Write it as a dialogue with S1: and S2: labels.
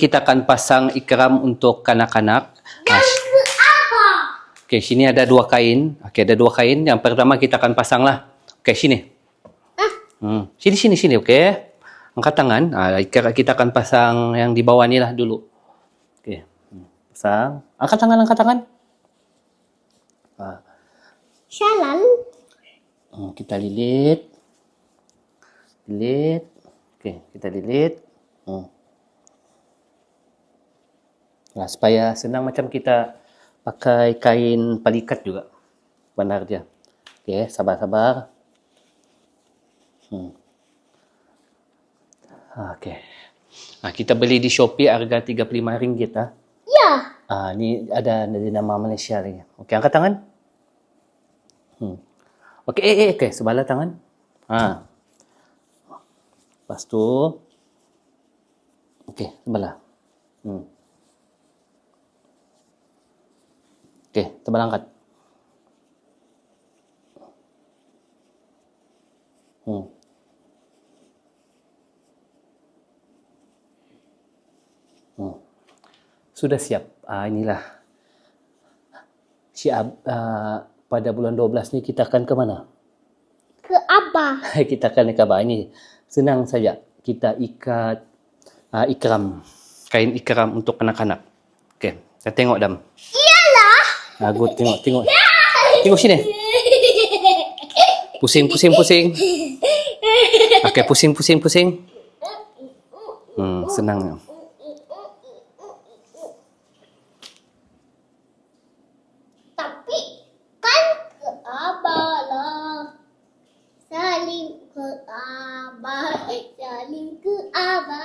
S1: kita akan pasang ikram untuk kanak-kanak.
S2: Ah,
S1: Okey, sini ada dua kain. Okey, ada dua kain. Yang pertama kita akan pasang lah. Okey, sini. Hmm. Sini, sini, sini. Okey. Angkat tangan. Ah, kita akan pasang yang di bawah ni lah dulu. Okey. Hmm. Pasang. Angkat tangan, angkat tangan. Ah.
S2: Shalal.
S1: Hmm, kita lilit. Lilit. Okey, kita lilit. Hmm. Nah, supaya senang macam kita pakai kain palikat juga. Benar dia. Okey, sabar-sabar. Hmm. Okey. Ah, kita beli di Shopee harga RM35 ah.
S2: Ya.
S1: Ah, ni ada dari nama Malaysia lagi. Okey, angkat tangan. Hmm. Okey, eh, eh, okey, sebelah tangan. Ha. Lepas tu. Okey, sebelah. Hmm. Okey, sebelah angkat. Hmm. Hmm. Sudah siap. Ah, inilah. Siap. Ah, pada bulan 12 ni kita akan ke mana?
S2: Ke Abah.
S1: kita akan ke Abah. Ini senang saja. Kita ikat ah, ikram. Kain ikram untuk kanak-kanak. Okey. Kita tengok Dam. Iyalah. Agut, tengok, tengok.
S2: Tengok sini.
S1: Pusing, pusing, pusing.
S2: Okay,
S1: pusing, pusing, pusing. Hmm, senang.
S2: Tapi, kan ke abah lah. Salim ke abah. Salim ke abah.